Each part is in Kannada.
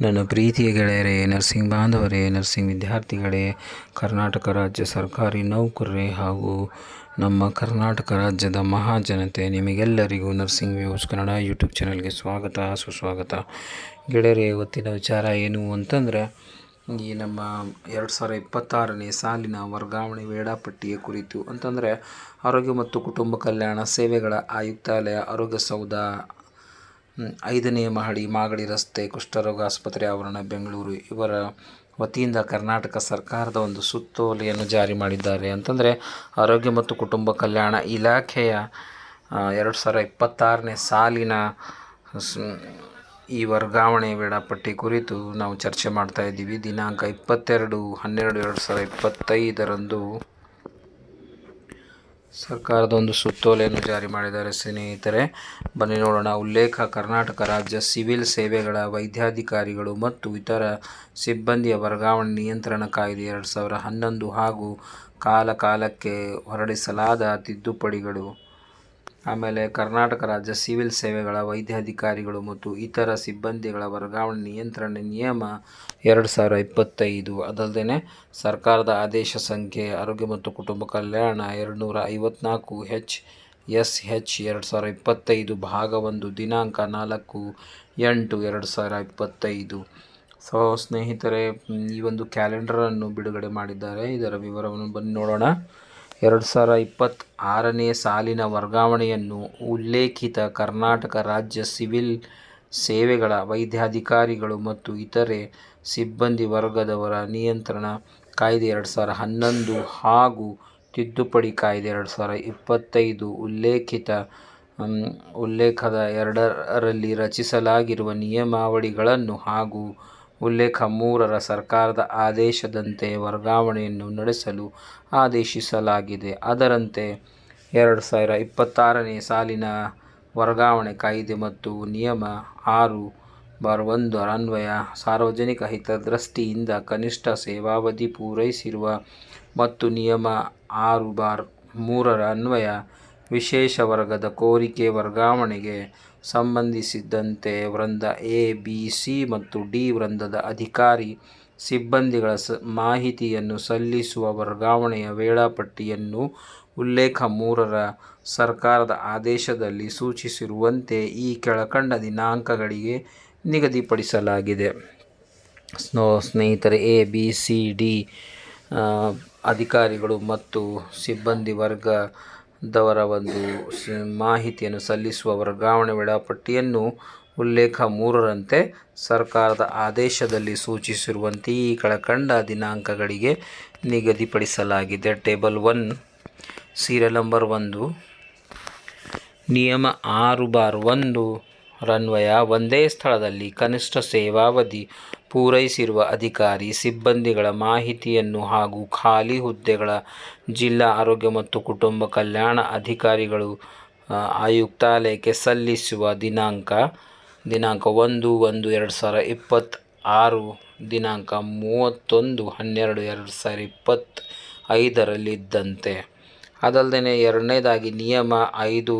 ನನ್ನ ಪ್ರೀತಿಯ ಗೆಳೆಯರೇ ನರ್ಸಿಂಗ್ ಬಾಂಧವರೇ ನರ್ಸಿಂಗ್ ವಿದ್ಯಾರ್ಥಿಗಳೇ, ಕರ್ನಾಟಕ ರಾಜ್ಯ ಸರ್ಕಾರಿ ನೌಕರರೇ ಹಾಗೂ ನಮ್ಮ ಕರ್ನಾಟಕ ರಾಜ್ಯದ ಮಹಾಜನತೆ, ನಿಮಗೆಲ್ಲರಿಗೂ ನರ್ಸಿಂಗ್ ವ್ಯೂಸ್ ಕನ್ನಡ ಯೂಟ್ಯೂಬ್ ಚಾನಲ್ಗೆ ಸ್ವಾಗತ, ಸುಸ್ವಾಗತ. ಗೆಳೆಯರೇ, ಇವತ್ತಿನ ವಿಚಾರ ಏನು ಅಂತಂದರೆ, ಈ ನಮ್ಮ ಎರಡು ಸಾವಿರ ಇಪ್ಪತ್ತಾರನೇ ಸಾಲಿನ ವರ್ಗಾವಣೆ ವೇಳಾಪಟ್ಟಿಯ ಕುರಿತು. ಅಂತಂದರೆ, ಆರೋಗ್ಯ ಮತ್ತು ಕುಟುಂಬ ಕಲ್ಯಾಣ ಸೇವೆಗಳ ಆಯುಕ್ತಾಲಯ, ಆರೋಗ್ಯ ಸೌಧ ಐದನೇ ಮಹಡಿ, ಮಾಗಡಿ ರಸ್ತೆ ಕುಷ್ಠರೋಗ ಆಸ್ಪತ್ರೆ ಆವರಣ, ಬೆಂಗಳೂರು. ಇವರ ವತಿಯಿಂದ ಕರ್ನಾಟಕ ಸರ್ಕಾರದ ಒಂದು ಸುತ್ತೋಲೆಯನ್ನು ಜಾರಿ ಮಾಡಿದ್ದಾರೆ. ಅಂತಂದರೆ, ಆರೋಗ್ಯ ಮತ್ತು ಕುಟುಂಬ ಕಲ್ಯಾಣ ಇಲಾಖೆಯ ಎರಡು ಸಾವಿರ ಇಪ್ಪತ್ತಾರನೇ ಸಾಲಿನ ಈ ವರ್ಗಾವಣೆ ವೇಳಾಪಟ್ಟಿ ಕುರಿತು ನಾವು ಚರ್ಚೆ ಮಾಡ್ತಾ ಇದ್ದೀವಿ. ದಿನಾಂಕ ಇಪ್ಪತ್ತೆರಡು, ಹನ್ನೆರಡು, ಎರಡು ಸಾವಿರ ಇಪ್ಪತ್ತೈದರಂದು ಸರ್ಕಾರದ ಒಂದು ಸುತ್ತೋಲೆಯನ್ನು ಜಾರಿ ಮಾಡಿದ್ದಾರೆ. ಸ್ನೇಹಿತರೆ, ಬನ್ನಿ ನೋಡೋಣ. ಉಲ್ಲೇಖ, ಕರ್ನಾಟಕ ರಾಜ್ಯ ಸಿವಿಲ್ ಸೇವೆಗಳ ವೈದ್ಯಾಧಿಕಾರಿಗಳು ಮತ್ತು ಇತರ ಸಿಬ್ಬಂದಿಯ ವರ್ಗಾವಣೆ ನಿಯಂತ್ರಣ ಕಾಯ್ದೆ ಎರಡು ಸಾವಿರ ಹನ್ನೊಂದು ಹಾಗೂ ಕಾಲಕಾಲಕ್ಕೆ ಹೊರಡಿಸಲಾದ ತಿದ್ದುಪಡಿಗಳು ಆಮೇಲೆ ಕರ್ನಾಟಕ ರಾಜ್ಯ ಸಿವಿಲ್ ಸೇವೆಗಳ ವೈದ್ಯಾಧಿಕಾರಿಗಳು ಮತ್ತು ಇತರ ಸಿಬ್ಬಂದಿಗಳ ವರ್ಗಾವಣೆ ನಿಯಂತ್ರಣ ನಿಯಮ ಎರಡು ಸಾವಿರ ಇಪ್ಪತ್ತೈದು. ಅದಲ್ಲದೆ ಸರ್ಕಾರದ ಆದೇಶ ಸಂಖ್ಯೆ ಆರೋಗ್ಯ ಮತ್ತು ಕುಟುಂಬ ಕಲ್ಯಾಣ ಎರಡು ನೂರ ಐವತ್ನಾಲ್ಕು ಹೆಚ್ ಎಸ್ ಹೆಚ್ ಎರಡು ಸಾವಿರ ಇಪ್ಪತ್ತೈದು ಭಾಗ ಒಂದು ದಿನಾಂಕ ನಾಲ್ಕು ಎಂಟು ಎರಡು ಸಾವಿರ ಇಪ್ಪತ್ತೈದು. ಸೊ ಸ್ನೇಹಿತರೆ, ಈ ಒಂದು ಕ್ಯಾಲೆಂಡರನ್ನು ಬಿಡುಗಡೆ ಮಾಡಿದ್ದಾರೆ. ಇದರ ವಿವರವನ್ನು ಬನ್ನಿ ನೋಡೋಣ. ಎರಡು ಸಾವಿರ ಇಪ್ಪತ್ತಾರನೇ ಸಾಲಿನ ವರ್ಗಾವಣೆಯನ್ನು ಉಲ್ಲೇಖಿತ ಕರ್ನಾಟಕ ರಾಜ್ಯ ಸಿವಿಲ್ ಸೇವೆಗಳ ವೈದ್ಯಾಧಿಕಾರಿಗಳು ಮತ್ತು ಇತರೆ ಸಿಬ್ಬಂದಿ ವರ್ಗದವರ ನಿಯಂತ್ರಣ ಕಾಯ್ದೆ ಎರಡು ಸಾವಿರ ಹನ್ನೊಂದು ಹಾಗೂ ತಿದ್ದುಪಡಿ ಕಾಯ್ದೆ ಎರಡು ಸಾವಿರ ಇಪ್ಪತ್ತೈದು ಉಲ್ಲೇಖಿತ ಉಲ್ಲೇಖದ ಎರಡರಲ್ಲಿ ರಚಿಸಲಾಗಿರುವ ನಿಯಮಾವಳಿಗಳನ್ನು ಹಾಗೂ ಉಲ್ಲೇಖ ಮೂರರ ಸರ್ಕಾರದ ಆದೇಶದಂತೆ ವರ್ಗಾವಣೆಯನ್ನು ನಡೆಸಲು ಆದೇಶಿಸಲಾಗಿದೆ. ಅದರಂತೆ ಎರಡು ಸಾವಿರ ಇಪ್ಪತ್ತಾರನೇ ಸಾಲಿನ ವರ್ಗಾವಣೆ ಕಾಯ್ದೆ ಮತ್ತು ನಿಯಮ ಆರು ಬಾರ್ ಒಂದು ಅನ್ವಯ ಸಾರ್ವಜನಿಕ ಹಿತದೃಷ್ಟಿಯಿಂದ ಕನಿಷ್ಠ ಸೇವಾವಧಿ ಪೂರೈಸಿರುವ ಮತ್ತು ನಿಯಮ ಆರು ಬಾರ್ ಮೂರರ ಅನ್ವಯ ವಿಶೇಷ ವರ್ಗದ ಕೋರಿಕೆ ವರ್ಗಾವಣೆಗೆ ಸಂಬಂಧಿಸಿದಂತೆ ವೃಂದ ಎ, ಬಿ, ಸಿ ಮತ್ತು ಡಿ ವೃಂದದ ಅಧಿಕಾರಿ ಸಿಬ್ಬಂದಿಗಳ ಸ, ಮಾಹಿತಿಯನ್ನು ಸಲ್ಲಿಸುವ ವರ್ಗಾವಣೆಯ ವೇಳಾಪಟ್ಟಿಯನ್ನು ಉಲ್ಲೇಖ ಮೂರರ ಸರ್ಕಾರದ ಆದೇಶದಲ್ಲಿ ಸೂಚಿಸಿರುವಂತೆ ಈ ಕೆಳಕಂಡ ದಿನಾಂಕಗಳಿಗೆ ನಿಗದಿಪಡಿಸಲಾಗಿದೆ. ಸ್ನೋ, ಸ್ನೇಹಿತರೆ, ಎ, ಬಿ, ಸಿ, ಡಿ ಅಧಿಕಾರಿಗಳು ಮತ್ತು ಸಿಬ್ಬಂದಿ ವರ್ಗದವರ ಒಂದು ಮಾಹಿತಿಯನ್ನು ಸಲ್ಲಿಸುವ ವರ್ಗಾವಣೆ ವೇಳಾಪಟ್ಟಿಯನ್ನು ಉಲ್ಲೇಖ ಮೂರರಂತೆ ಸರ್ಕಾರದ ಆದೇಶದಲ್ಲಿ ಸೂಚಿಸಿರುವಂತೆ ಈ ಕಳಕಂಡ ದಿನಾಂಕಗಳಿಗೆ ನಿಗದಿಪಡಿಸಲಾಗಿದೆ. ಟೇಬಲ್ ಒನ್ ಸೀರಿಯಲ್ ನಂಬರ್ ಒಂದು, ನಿಯಮ ಆರು ಬಾರ್ ಒಂದು ರನ್ವಯ ಒಂದೇ ಸ್ಥಳದಲ್ಲಿ ಕನಿಷ್ಠ ಸೇವಾವಧಿ ಪೂರೈಸಿರುವ ಅಧಿಕಾರಿ, ಸಿಬ್ಬಂದಿಗಳ ಮಾಹಿತಿಯನ್ನು ಹಾಗೂ ಖಾಲಿ ಹುದ್ದೆಗಳ ಜಿಲ್ಲಾ ಆರೋಗ್ಯ ಮತ್ತು ಕುಟುಂಬ ಕಲ್ಯಾಣ ಅಧಿಕಾರಿಗಳು ಆಯುಕ್ತಾಲಯಕ್ಕೆ ಸಲ್ಲಿಸುವ ದಿನಾಂಕ ದಿನಾಂಕ ಒಂದು ಒಂದು ಎರಡು ಸಾವಿರ ಇಪ್ಪತ್ತ ಆರು ದಿನಾಂಕ ಮೂವತ್ತೊಂದು ಹನ್ನೆರಡು ಎರಡು ಸಾವಿರ ಇಪ್ಪತ್ತ ಐದರಲ್ಲಿದ್ದಂತೆ ಅದಲ್ಲದೆ ಎರಡನೇದಾಗಿ ನಿಯಮ ಐದು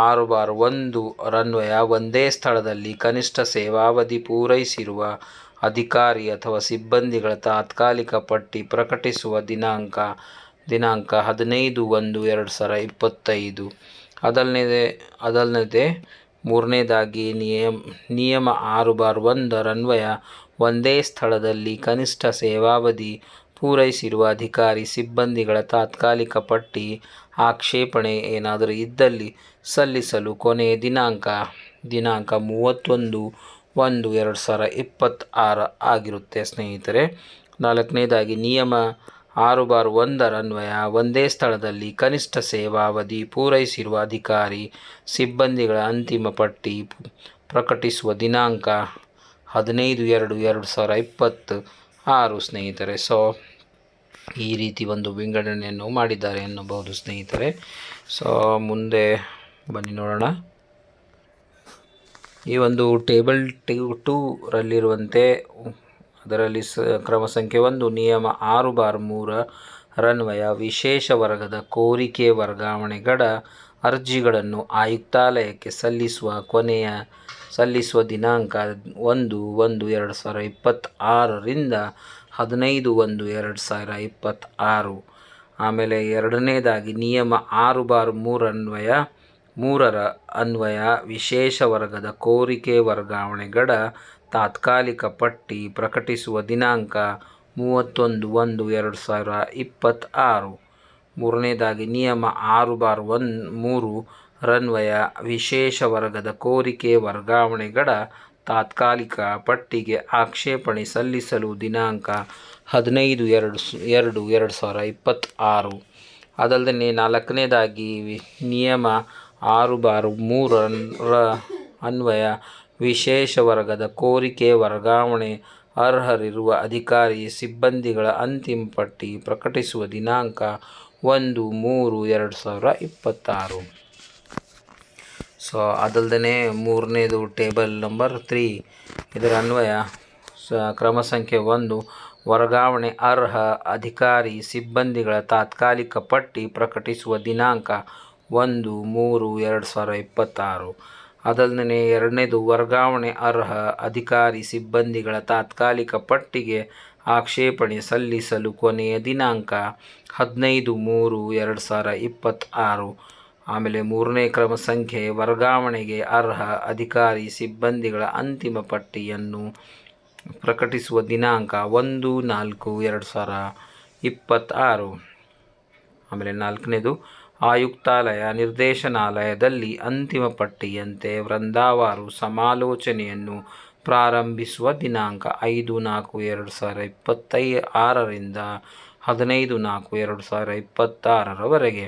ಆರು ಬಾರ್ ಒಂದು ರನ್ವಯ ಒಂದೇ ಸ್ಥಳದಲ್ಲಿ ಕನಿಷ್ಠ ಸೇವಾವಧಿ ಪೂರೈಸಿರುವ ಅಧಿಕಾರಿ ಅಥವಾ ಸಿಬ್ಬಂದಿಗಳ ತಾತ್ಕಾಲಿಕ ಪಟ್ಟಿ ಪ್ರಕಟಿಸುವ ದಿನಾಂಕ ದಿನಾಂಕ ಹದಿನೈದು ಒಂದು ಎರಡು ಸಾವಿರ ಇಪ್ಪತ್ತೈದು. ಅದಲ್ಲದೆ ಅದಲ್ಲದೆ ಮೂರನೇದಾಗಿ ನಿಯಮ ನಿಯಮ ಆರು ಬಾರ್ ಒಂದರನ್ವಯ ಒಂದೇ ಸ್ಥಳದಲ್ಲಿ ಕನಿಷ್ಠ ಸೇವಾವಧಿ ಪೂರೈಸಿರುವ ಅಧಿಕಾರಿ, ಸಿಬ್ಬಂದಿಗಳ ತಾತ್ಕಾಲಿಕ ಪಟ್ಟಿ ಆಕ್ಷೇಪಣೆ ಏನಾದರೂ ಇದ್ದಲ್ಲಿ ಸಲ್ಲಿಸಲು ಕೊನೆಯ ದಿನಾಂಕ ದಿನಾಂಕ ಮೂವತ್ತೊಂದು ಒಂದು ಎರಡು ಸಾವಿರ ಇಪ್ಪತ್ತಾರು ಆಗಿರುತ್ತೆ ಸ್ನೇಹಿತರೆ. ನಾಲ್ಕನೇದಾಗಿ, ನಿಯಮ ಆರು ಬಾರ್ ಒಂದರ ಅನ್ವಯ. ಒಂದೇ ಸ್ಥಳದಲ್ಲಿ ಕನಿಷ್ಠ ಸೇವಾವಧಿ ಪೂರೈಸಿರುವ ಅಧಿಕಾರಿ, ಸಿಬ್ಬಂದಿಗಳ ಅಂತಿಮ ಪಟ್ಟಿ ಪ್ರಕಟಿಸುವ ದಿನಾಂಕ ಹದಿನೈದು ಎರಡು ಎರಡು ಸಾವಿರ ಇಪ್ಪತ್ತು ಆರು ಸ್ನೇಹಿತರೆ. ಸೊ ಈ ರೀತಿ ಒಂದು ವಿಂಗಡಣೆಯನ್ನು ಮಾಡಿದ್ದಾರೆ ಎನ್ನಬಹುದು ಸ್ನೇಹಿತರೆ. ಸೊ ಮುಂದೆ ಬನ್ನಿ ನೋಡೋಣ. ಈ ಒಂದು ಟೇಬಲ್ ಟು ಟೂರಲ್ಲಿರುವಂತೆ ಅದರಲ್ಲಿ ಸ ಕ್ರಮ ಸಂಖ್ಯೆ ಒಂದು, ನಿಯಮ ಆರು ಬಾರ್ ಮೂರ, ರನ್ವಯ ವಿಶೇಷ ವರ್ಗದ ಕೋರಿಕೆ ವರ್ಗಾವಣೆಗಳ ಅರ್ಜಿಗಳನ್ನು ಆಯುಕ್ತಾಲಯಕ್ಕೆ ಸಲ್ಲಿಸುವ ಕೊನೆಯ ಸಲ್ಲಿಸುವ ದಿನಾಂಕ ಒಂದು ಒಂದು ಎರಡು ಸಾವಿರ ಇಪ್ಪತ್ತಾರರಿಂದ ಹದಿನೈದು ಒಂದು ಎರಡು ಸಾವಿರ ಇಪ್ಪತ್ತಾರು. ಆಮೇಲೆ ಎರಡನೇದಾಗಿ ನಿಯಮ ಆರು ಬಾರ್ ಮೂರನ್ವಯ ಮೂರರ ಅನ್ವಯ ವಿಶೇಷ ವರ್ಗದ ಕೋರಿಕೆ ವರ್ಗಾವಣೆಗಳ ತಾತ್ಕಾಲಿಕ ಪಟ್ಟಿ ಪ್ರಕಟಿಸುವ ದಿನಾಂಕ ಮೂವತ್ತೊಂದು ಒಂದು ಎರಡು ಸಾವಿರ ಇಪ್ಪತ್ತಾರು. ಮೂರನೇದಾಗಿ ನಿಯಮ ಆರು ಬಾರ್ ಒನ್ ಮೂರು ರನ್ವಯ ವಿಶೇಷ ವರ್ಗದ ಕೋರಿಕೆ ವರ್ಗಾವಣೆಗಳ ತಾತ್ಕಾಲಿಕ ಪಟ್ಟಿಗೆ ಆಕ್ಷೇಪಣೆ ಸಲ್ಲಿಸಲು ದಿನಾಂಕ ಹದಿನೈದು ಎರಡು ಎರಡು ಎರಡು ಸಾವಿರ ಇಪ್ಪತ್ತಾರು. ಅದಲ್ಲದೆ ನಾಲ್ಕನೇದಾಗಿ ನಿಯಮ ಆರು ಬಾರು ಮೂರರ ಅನ್ವಯ. ವಿಶೇಷ ವರ್ಗದ ಕೋರಿಕೆ ವರ್ಗಾವಣೆ. ಅರ್ಹರಿರುವ ಅಧಿಕಾರಿ ಸಿಬ್ಬಂದಿಗಳ ಅಂತಿಮ ಪಟ್ಟಿ ಪ್ರಕಟಿಸುವ ದಿನಾಂಕ ಒಂದು ಮೂರು ಎರಡು ಸಾವಿರ ಇಪ್ಪತ್ತಾರು. ಸೊ ಅದಲ್ಲದೆ ಮೂರನೇದು ಟೇಬಲ್ ನಂಬರ್ ತ್ರೀ. ಇದರ ಅನ್ವಯ. ಸ, ಕ್ರಮ ಸಂಖ್ಯೆ ಒಂದು. ವರ್ಗಾವಣೆ ಅರ್ಹ ಅಧಿಕಾರಿ ಸಿಬ್ಬಂದಿಗಳ ತಾತ್ಕಾಲಿಕ ಪಟ್ಟಿ ಪ್ರಕಟಿಸುವ ದಿನಾಂಕ ಒಂದು, ಮೂರು, ಎರಡು ಸಾವಿರ ಇಪ್ಪತ್ತಾರು. ಅದಲ್ಲದೆ ಎರಡನೇದು, ವರ್ಗಾವಣೆ ಅರ್ಹ ಅಧಿಕಾರಿ ಸಿಬ್ಬಂದಿಗಳ ತಾತ್ಕಾಲಿಕ ಪಟ್ಟಿಗೆ ಆಕ್ಷೇಪಣೆ ಸಲ್ಲಿಸಲು ಕೊನೆಯ ದಿನಾಂಕ ಹದಿನೈದು, ಮೂರು, ಎರಡು ಸಾವಿರ ಇಪ್ಪತ್ತಾರು. ಆಮೇಲೆ ಮೂರನೇ ಕ್ರಮ ಸಂಖ್ಯೆ, ವರ್ಗಾವಣೆಗೆ ಅರ್ಹ ಅಧಿಕಾರಿ ಸಿಬ್ಬಂದಿಗಳ ಅಂತಿಮ ಪಟ್ಟಿಯನ್ನು ಪ್ರಕಟಿಸುವ ದಿನಾಂಕ ಒಂದು, ನಾಲ್ಕು, ಎರಡು ಸಾವಿರ ಇಪ್ಪತ್ತಾರು. ಆಮೇಲೆ ನಾಲ್ಕನೇದು ಆಯುಕ್ತಾಲಯ ನಿರ್ದೇಶನಾಲಯದಲ್ಲಿ ಅಂತಿಮ ಪಟ್ಟಿಯಂತೆ ವೃಂದಾವಾರು ಸಮಾಲೋಚನೆಯನ್ನು ಪ್ರಾರಂಭಿಸುವ ದಿನಾಂಕ ಐದು ನಾಲ್ಕು ಎರಡು ಸಾವಿರ ಇಪ್ಪತ್ತೈ ಆರರಿಂದ ಹದಿನೈದು ನಾಲ್ಕು ಎರಡು ಸಾವಿರ ಇಪ್ಪತ್ತಾರರವರೆಗೆ.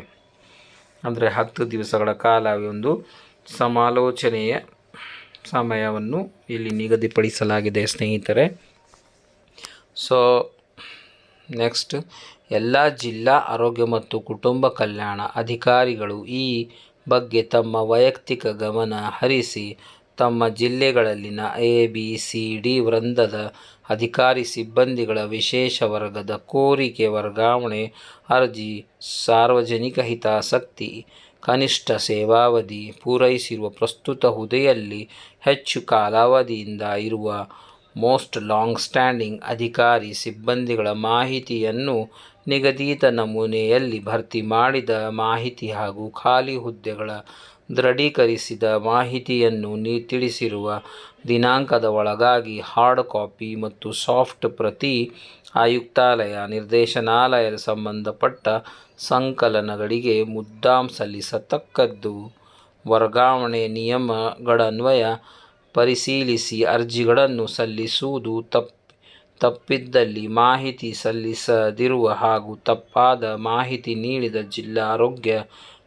ಅಂದರೆ ಹತ್ತು ದಿವಸಗಳ ಕಾಲ ಒಂದು ಸಮಾಲೋಚನೆಯ ಸಮಯವನ್ನು ಇಲ್ಲಿ ನಿಗದಿಪಡಿಸಲಾಗಿದೆ ಸ್ನೇಹಿತರೆ. ಸೊ ನೆಕ್ಸ್ಟ್ ಎಲ್ಲ ಜಿಲ್ಲಾ ಆರೋಗ್ಯ ಮತ್ತು ಕುಟುಂಬ ಕಲ್ಯಾಣ ಅಧಿಕಾರಿಗಳು ಈ ಬಗ್ಗೆ ತಮ್ಮ ವೈಯಕ್ತಿಕ ಗಮನ ಹರಿಸಿ ತಮ್ಮ ಜಿಲ್ಲೆಗಳಲ್ಲಿನ ಎ ಬಿ ಸಿ ಡಿ ವೃಂದದ ಅಧಿಕಾರಿ ಸಿಬ್ಬಂದಿಗಳ ವಿಶೇಷ ವರ್ಗದ ಕೋರಿಕೆ ವರ್ಗಾವಣೆ, ಅರ್ಜಿ, ಸಾರ್ವಜನಿಕ ಹಿತಾಸಕ್ತಿ, ಕನಿಷ್ಠ ಸೇವಾವಧಿ ಪೂರೈಸಿರುವ ಪ್ರಸ್ತುತ ಹುದೆಯಲ್ಲಿ ಹೆಚ್ಚು ಕಾಲಾವಧಿಯಿಂದ ಇರುವ ಮೋಸ್ಟ್ ಲಾಂಗ್ ಸ್ಟ್ಯಾಂಡಿಂಗ್ ಅಧಿಕಾರಿ ಸಿಬ್ಬಂದಿಗಳ ಮಾಹಿತಿಯನ್ನು ನಿಗದಿತ ನಮೂನೆಯಲ್ಲಿ ಭರ್ತಿ ಮಾಡಿದ ಮಾಹಿತಿ ಹಾಗೂ ಖಾಲಿ ಹುದ್ದೆಗಳ ದೃಢೀಕರಿಸಿದ ಮಾಹಿತಿಯನ್ನು ನೀ ತಿಳಿಸಿರುವ ದಿನಾಂಕದ ಒಳಗಾಗಿ ಹಾರ್ಡ್ ಕಾಪಿ ಮತ್ತು ಸಾಫ್ಟ್ ಪ್ರತಿ ಆಯುಕ್ತಾಲಯ, ನಿರ್ದೇಶನಾಲಯದ ಸಂಬಂಧಪಟ್ಟ ಸಂಕಲನಗಳಿಗೆ ಮುದ್ದಾಂ ಸಲ್ಲಿಸತಕ್ಕದ್ದು. ವರ್ಗಾವಣೆ ನಿಯಮಗಳನ್ವಯ ಪರಿಶೀಲಿಸಿ ಅರ್ಜಿಗಳನ್ನು ಸಲ್ಲಿಸುವುದು ತಪ್ಪು ತಪ್ಪಿದ್ದಲ್ಲಿ ಮಾಹಿತಿ ಸಲ್ಲಿಸದಿರುವ ಹಾಗೂ ತಪ್ಪಾದ ಮಾಹಿತಿ ನೀಡಿದ ಜಿಲ್ಲಾ ಆರೋಗ್ಯ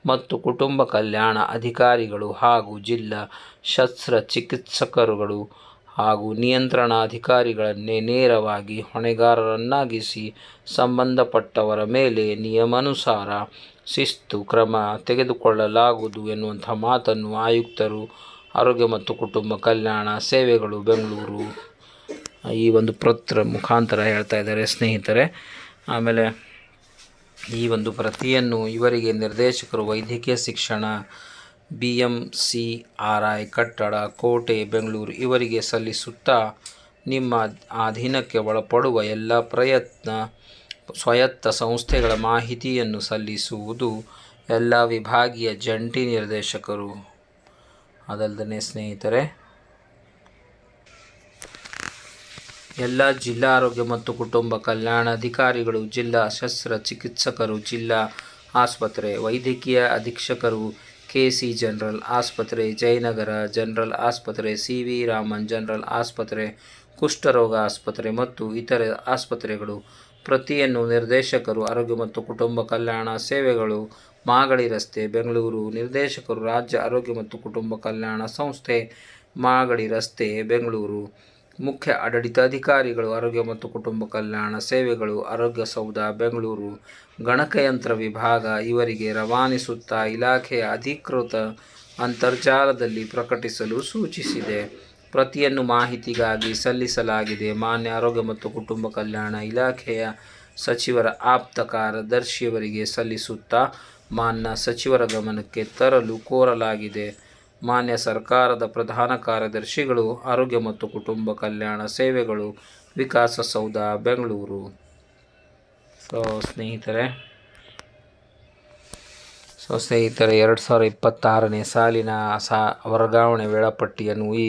ಮತ್ತು ಕುಟುಂಬ ಕಲ್ಯಾಣ ಅಧಿಕಾರಿಗಳು ಹಾಗೂ ಜಿಲ್ಲಾ ಶಸ್ತ್ರ ಚಿಕಿತ್ಸಕರುಗಳು ಹಾಗೂ ನಿಯಂತ್ರಣಾಧಿಕಾರಿಗಳನ್ನೇ ನೇರವಾಗಿ ಹೊಣೆಗಾರರನ್ನಾಗಿಸಿ ಸಂಬಂಧಪಟ್ಟವರ ಮೇಲೆ ನಿಯಮಾನುಸಾರ ಶಿಸ್ತು ಕ್ರಮ ತೆಗೆದುಕೊಳ್ಳಲಾಗುವುದು ಎನ್ನುವಂಥ ಮಾತನ್ನು ಆಯುಕ್ತರು ಆರೋಗ್ಯ ಮತ್ತು ಕುಟುಂಬ ಕಲ್ಯಾಣ, ಸೇವೆಗಳು, ಬೆಂಗಳೂರು ಈ ಒಂದು ಪತ್ರ ಮುಖಾಂತರ ಹೇಳ್ತಾ ಇದ್ದಾರೆ ಸ್ನೇಹಿತರೆ. ಆಮೇಲೆ ಈ ಒಂದು ಪ್ರತಿಯನ್ನು ಇವರಿಗೆ ನಿರ್ದೇಶಕರು ವೈದ್ಯಕೀಯ ಶಿಕ್ಷಣ B M C R I ಕಟ್ಟಡ, ಕೋಟೆ, ಬೆಂಗಳೂರು ಇವರಿಗೆ ಸಲ್ಲಿಸುತ್ತಾ ನಿಮ್ಮ ಅಧೀನಕ್ಕೆ ಒಳಪಡುವ ಎಲ್ಲ ಪ್ರಯತ್ನ, ಸ್ವಾಯತ್ತ ಸಂಸ್ಥೆಗಳ ಮಾಹಿತಿಯನ್ನು ಸಲ್ಲಿಸುವುದು ಎಲ್ಲ ವಿಭಾಗೀಯ ಜಂಟಿ ನಿರ್ದೇಶಕರು. ಅದಲ್ಲದೆ ಸ್ನೇಹಿತರೆ, ಎಲ್ಲ ಜಿಲ್ಲಾ ಆರೋಗ್ಯ ಮತ್ತು ಕುಟುಂಬ ಕಲ್ಯಾಣ ಅಧಿಕಾರಿಗಳು, ಜಿಲ್ಲಾ ಶಸ್ತ್ರ ಚಿಕಿತ್ಸಕರು, ಜಿಲ್ಲಾ ಆಸ್ಪತ್ರೆ ವೈದ್ಯಕೀಯ ಅಧೀಕ್ಷಕರು, ಕೆ ಸಿ ಜನರಲ್ ಆಸ್ಪತ್ರೆ, ಜಯನಗರ ಜನರಲ್ ಆಸ್ಪತ್ರೆ, ಸಿ ವಿ ರಾಮನ್ ಜನರಲ್ ಆಸ್ಪತ್ರೆ, ಕುಷ್ಠರೋಗ ಆಸ್ಪತ್ರೆ ಮತ್ತು ಇತರೆ ಆಸ್ಪತ್ರೆಗಳು ಪ್ರತಿಯನ್ನು ನಿರ್ದೇಶಕರು, ಆರೋಗ್ಯ ಮತ್ತು ಕುಟುಂಬ ಕಲ್ಯಾಣ ಸೇವೆಗಳು, ಮಾಗಡಿ ರಸ್ತೆ, ಬೆಂಗಳೂರು, ನಿರ್ದೇಶಕರು, ರಾಜ್ಯ ಆರೋಗ್ಯ ಮತ್ತು ಕುಟುಂಬ ಕಲ್ಯಾಣ ಸಂಸ್ಥೆ, ಮಾಗಡಿ ರಸ್ತೆ, ಬೆಂಗಳೂರು. ಮುಖ್ಯ ಆಡಳಿತಾಧಿಕಾರಿಗಳು, ಆರೋಗ್ಯ ಮತ್ತು ಕುಟುಂಬ ಕಲ್ಯಾಣ ಸೇವೆಗಳು, ಆರೋಗ್ಯ ಸೌಧ, ಬೆಂಗಳೂರು. ಗಣಕಯಂತ್ರ ವಿಭಾಗ ಇವರಿಗೆ ರವಾನಿಸುತ್ತಾ ಇಲಾಖೆಯ ಅಧಿಕೃತ ಅಂತರ್ಜಾಲದಲ್ಲಿ ಪ್ರಕಟಿಸಲು ಸೂಚಿಸಿದೆ. ಪ್ರತಿಯನ್ನು ಮಾಹಿತಿಗಾಗಿ ಸಲ್ಲಿಸಲಾಗಿದೆ. ಮಾನ್ಯ ಆರೋಗ್ಯ ಮತ್ತು ಕುಟುಂಬ ಕಲ್ಯಾಣ ಇಲಾಖೆಯ ಸಚಿವರ ಆಪ್ತ ಕಾರ್ಯದರ್ಶಿಯವರಿಗೆ ಸಲ್ಲಿಸುತ್ತಾ ಮಾನ್ಯ ಸಚಿವರ ಗಮನಕ್ಕೆ ತರಲು ಕೋರಲಾಗಿದೆ. ಮಾನ್ಯ ಸರ್ಕಾರದ ಪ್ರಧಾನ ಕಾರ್ಯದರ್ಶಿಗಳು, ಆರೋಗ್ಯ ಮತ್ತು ಕುಟುಂಬ ಕಲ್ಯಾಣ ಸೇವೆಗಳು ವಿಕಾಸಸೌಧ, ಬೆಂಗಳೂರು. ಸೊ ಸ್ನೇಹಿತರೆ ಸೊ ಸ್ನೇಹಿತರೆ, ಎರಡು ಸಾವಿರ ಇಪ್ಪತ್ತಾರನೇ ಸಾಲಿನ ಸಾ, ವರ್ಗಾವಣೆ ವೇಳಾಪಟ್ಟಿಯನ್ನು ಈ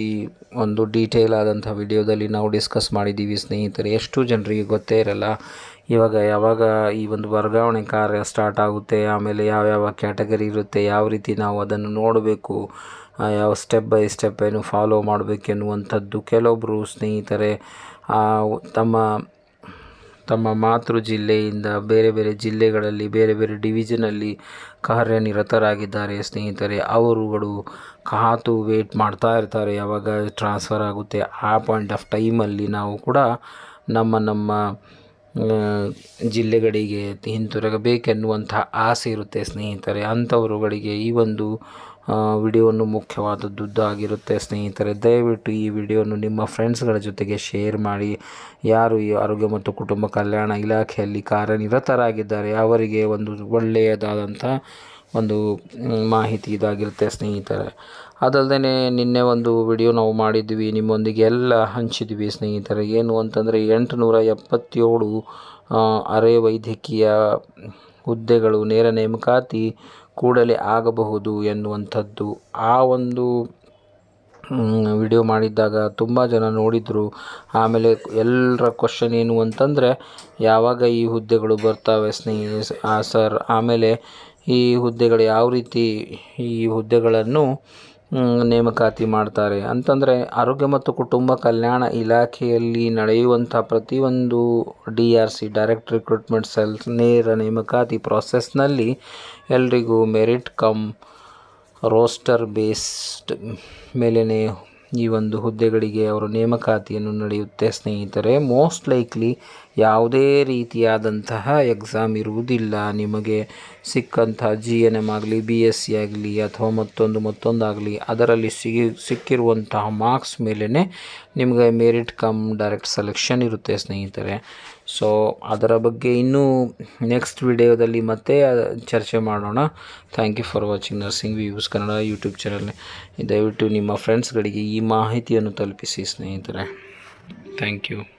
ಒಂದು ಡೀಟೇಲ್ ಆದಂಥ ವಿಡಿಯೋದಲ್ಲಿ ನಾವು ಡಿಸ್ಕಸ್ ಮಾಡಿದ್ದೀವಿ ಸ್ನೇಹಿತರೆ. ಎಷ್ಟು ಜನರಿಗೆ ಗೊತ್ತೇ ಇರಲ್ಲ, ಇವಾಗ ಯಾವಾಗ ಈ ಒಂದು ವರ್ಗಾವಣೆ ಕಾರ್ಯ ಸ್ಟಾರ್ಟ್ ಆಗುತ್ತೆ, ಆಮೇಲೆ ಯಾವ್ಯಾವ ಕ್ಯಾಟಗರಿ ಇರುತ್ತೆ, ಯಾವ ರೀತಿ ನಾವು ಅದನ್ನು ನೋಡಬೇಕು ಯಾವ ಸ್ಟೆಪ್ ಬೈ ಸ್ಟೆಪ್ ಏನು ಫಾಲೋ ಮಾಡಬೇಕೆನ್ನುವಂಥದ್ದು ಕೆಲವೊಬ್ಬರು ಸ್ನೇಹಿತರೆ ತಮ್ಮ ತಮ್ಮ ಮಾತೃ ಜಿಲ್ಲೆಯಿಂದ ಬೇರೆ ಬೇರೆ ಜಿಲ್ಲೆಗಳಲ್ಲಿ, ಬೇರೆ ಬೇರೆ ಡಿವಿಷನಲ್ಲಿ ಕಾರ್ಯನಿರತರಾಗಿದ್ದಾರೆ ಸ್ನೇಹಿತರೆ. ಅವರುಗಳು ಕಾತು ವೇಟ್ ಮಾಡ್ತಾ ಇರ್ತಾರೆ. ಯಾವಾಗ ಟ್ರಾನ್ಸ್ಫರ್ ಆಗುತ್ತೆ ಆ ಪಾಯಿಂಟ್ ಆಫ್ ಟೈಮಲ್ಲಿ ನಾವು ಕೂಡ ನಮ್ಮ ನಮ್ಮ ಜಿಲ್ಲೆಗಳಿಗೆ ಹಿಂತಿರುಗಬೇಕೆನ್ನುವಂಥ ಆಸೆ ಇರುತ್ತೆ ಸ್ನೇಹಿತರೆ. ಅಂಥವರುಗಳಿಗೆ ಈ ಒಂದು ವಿಡಿಯೋವನ್ನು ಮುಖ್ಯವಾದದ್ದು ಆಗಿರುತ್ತೆ ಸ್ನೇಹಿತರೆ. ದಯವಿಟ್ಟು ಈ ವಿಡಿಯೋವನ್ನು ನಿಮ್ಮ ಫ್ರೆಂಡ್ಸ್ಗಳ ಜೊತೆಗೆ ಶೇರ್ ಮಾಡಿ. ಯಾರು ಈ ಆರೋಗ್ಯ ಮತ್ತು ಕುಟುಂಬ ಕಲ್ಯಾಣ ಇಲಾಖೆಯಲ್ಲಿ ಕಾರ್ಯನಿರತರಾಗಿದ್ದಾರೆ, ಅವರಿಗೆ ಒಂದು ಒಳ್ಳೆಯದಾದಂಥ ಒಂದು ಮಾಹಿತಿ ಇದಾಗಿರುತ್ತೆ ಸ್ನೇಹಿತರೆ. ಅದಲ್ಲದೆ ನಿನ್ನೆ ಒಂದು ವಿಡಿಯೋ ನಾವು ಮಾಡಿದ್ವಿ, ನಿಮ್ಮೊಂದಿಗೆ ಎಲ್ಲ ಹಂಚಿದ್ವಿ ಸ್ನೇಹಿತರೆ. ಏನು ಅಂತಂದರೆ ಎಂಟುನೂರ ಎಪ್ಪತ್ತೇಳು ಅರೆ ವೈದ್ಯಕೀಯ ಹುದ್ದೆಗಳು ನೇರ ನೇಮಕಾತಿ ಕೂಡಲೇ ಆಗಬಹುದು ಎನ್ನುವಂಥದ್ದು. ಆ ಒಂದು ವಿಡಿಯೋ ಮಾಡಿದ್ದಾಗ ತುಂಬ ಜನ ನೋಡಿದರು. ಆಮೇಲೆ ಎಲ್ಲರ ಕ್ವಶನ್ ಏನು ಅಂತಂದರೆ, ಯಾವಾಗ ಈ ಹುದ್ದೆಗಳು ಬರ್ತವೆ ಸ್ನೇಹಿ ಸರ್ ಆಮೇಲೆ ಈ ಹುದ್ದೆಗಳು ಯಾವ ರೀತಿ ಈ ಹುದ್ದೆಗಳನ್ನು ನೇಮಕಾತಿ ಮಾಡ್ತಾರೆ. ಅಂತಂದರೆ ಆರೋಗ್ಯ ಮತ್ತು ಕುಟುಂಬ ಕಲ್ಯಾಣ ಇಲಾಖೆಯಲ್ಲಿ ನಡೆಯುವಂಥ ಪ್ರತಿಯೊಂದು D R C direct recruitment cells ನೇರ ನೇಮಕಾತಿ ಪ್ರಾಸೆಸ್ನಲ್ಲಿ ಎಲ್ರಿಗೂ ಮೆರಿಟ್ ಕಮ್ ರೋಸ್ಟರ್ ಬೇಸ್ಡ್ ಮೇಲೇ ಈ ಒಂದು ಹುದ್ದೆಗಳಿಗೆ ಅವರು ನೇಮಕಾತಿಯನ್ನು ನಡೆಯುತ್ತೆ ಸ್ನೇಹಿತರೆ. ಮೋಸ್ಟ್ ಲೈಕ್ಲಿ ಯಾವುದೇ ರೀತಿಯಾದಂತಹ ಎಕ್ಸಾಮ್ ಇರುವುದಿಲ್ಲ. ನಿಮಗೆ ಸಿಕ್ಕಂತಹ ಜಿ ಎನ್ ಎಂ ಆಗಲಿ, ಬಿ ಎಸ್ ಸಿ ಆಗಲಿ ಅಥವಾ ಮತ್ತೊಂದು ಮತ್ತೊಂದಾಗಲಿ ಅದರಲ್ಲಿ ಸಿಗಿ, ಸಿಕ್ಕಿರುವಂತಹ ಮಾರ್ಕ್ಸ್ ಮೇಲೇ ನಿಮಗೆ ಮೆರಿಟ್ ಕಮ್ ಡೈರೆಕ್ಟ್ ಸೆಲೆಕ್ಷನ್ ಇರುತ್ತೆ ಸ್ನೇಹಿತರೆ. ಸೊ, ಅದರ ಬಗ್ಗೆ ಇನ್ನೂ ನೆಕ್ಸ್ಟ್ ವಿಡಿಯೋದಲ್ಲಿ ಮತ್ತೆ ಚರ್ಚೆ ಮಾಡೋಣ. Thank you for watching nursing views Kannada YouTube channel ದಯವಿಟ್ಟು ನಿಮ್ಮ ಫ್ರೆಂಡ್ಸ್ಗಳಿಗೆ ಈ ಮಾಹಿತಿಯನ್ನು ತಲುಪಿಸಿ ಸ್ನೇಹಿತರೆ. Thank you.